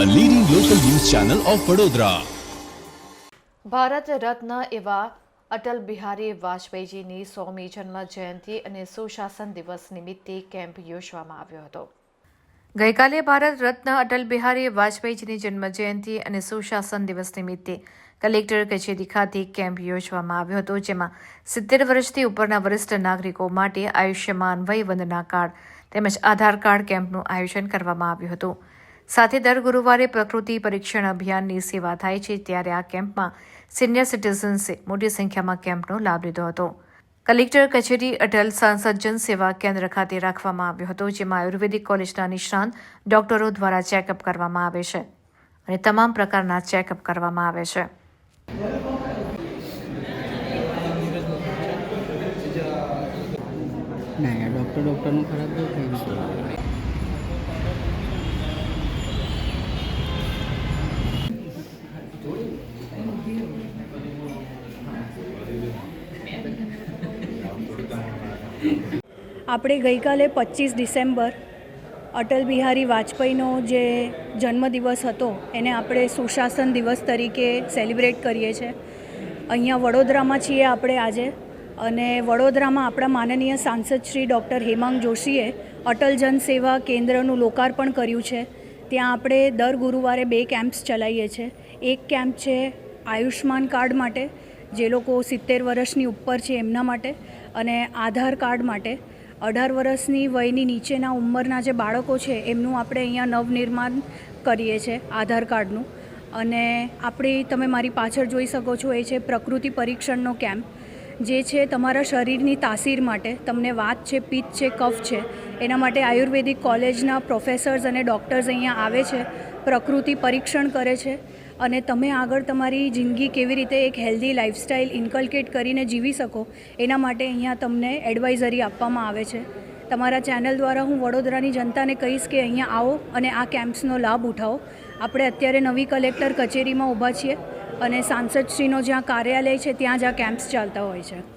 Channel of Vadodara Bharat Ratna એવા અટલ બિહારી વાજપેયીજીની સોમી જન્મ જયંતિ અને સુશાસન દિવસ નિમિત્તે કેમ્પ યોજવામાં આવ્યો હતો. ગઈકાલે ભારત રત્ન અટલ બિહારી વાજપેયીજીની જન્મ જયંતિ અને સુશાસન દિવસ નિમિત્તે કલેક્ટર કચેરી ખાતે કેમ્પ યોજવામાં આવ્યો હતો, જેમાં સિત્તેર વર્ષથી ઉપરના વરિષ્ઠ નાગરિકો માટે આયુષ્યમાન વય વંદના કાર્ડ તેમજ આધાર કાર્ડ કેમ્પનું આયોજન કરવામાં આવ્યું હતું. સાથે દર ગુરુવારે પ્રકૃતિ પરીક્ષણ અભિયાનની સેવા થાય છે ત્યારે આ કેમ્પમાં સિનિયર સિટીઝન્સે મોટી સંખ્યામાં કેમ્પનો લાભ લીધો હતો. કલેક્ટર કચેરી અટલ સાંસદ સેવા કેન્દ્ર ખાતે રાખવામાં આવ્યો હતો, જેમાં આયુર્વેદિક કોલેજના નિષ્ણાંત ડોક્ટરો દ્વારા ચેકઅપ કરવામાં આવે છે અને તમામ પ્રકારના ચેકઅપ કરવામાં આવે છે. ના, ડૉક્ટર ડૉક્ટરનું ખરાબ આપણે ગઈકાલે પચીસ ડિસેમ્બર અટલ બિહારી વાજપેયીનો જે જન્મદિવસ હતો, એને આપણે સુશાસન દિવસ તરીકે સેલિબ્રેટ કરીએ છીએ. અહીંયા વડોદરામાં છીએ આપણે આજે અને વડોદરામાં આપણા માનનીય સાંસદ શ્રી ડૉક્ટર હેમાંગ જોશીએ અટલ જન સેવા કેન્દ્રનું લોકાર્પણ કર્યું છે. ત્યાં આપણે દર ગુરુવારે બે કેમ્પ્સ ચલાવીએ છીએ. એક કેમ્પ છે આયુષ્માન કાર્ડ માટે, જે લોકો સિત્તેર વર્ષની ઉપર છે એમના માટે અને આધાર કાર્ડ માટે. અઢાર વર્ષની વયની નીચેના ઉંમરના જે બાળકો છે, એમનું આપણે અહીંયા નવનિર્માણ કરીએ છીએ આધાર કાર્ડનું. અને આપણી, તમે મારી પાછળ જોઈ શકો છો, એ છે પ્રકૃતિ પરીક્ષણનો કેમ્પ. જે છે તમારા શરીરની તાસીર માટે, તમને વાત છે, પિત્ત છે, કફ છે, એના માટે આયુર્વેદિક કોલેજના પ્રોફેસર્સ અને ડૉક્ટર્સ અહીંયા આવે છે, પ્રકૃતિ પરીક્ષણ કરે છે અને તમે આગળ તમારી જિંદગી કેવી રીતે એક હેલ્ધી લાઈફસ્ટાઈલ ઇન્કલ્કેટ કરીને જીવી શકો, એના માટે અહીંયા તમને એડવાઇઝરી આપવામાં આવે છે. તમારા ચેનલ દ્વારા હું વડોદરાની જનતાને કહીશ કે અહીંયા આવો અને આ કેમ્પ્સનો લાભ ઉઠાવો. આપણે અત્યારે નવી કલેક્ટર કચેરીમાં ઊભા છીએ. અને સાંસદશ્રીનો જ્યાં કાર્યાલય છે ત્યાં જ આ કેમ્પ્સ ચાલતા હોય છે.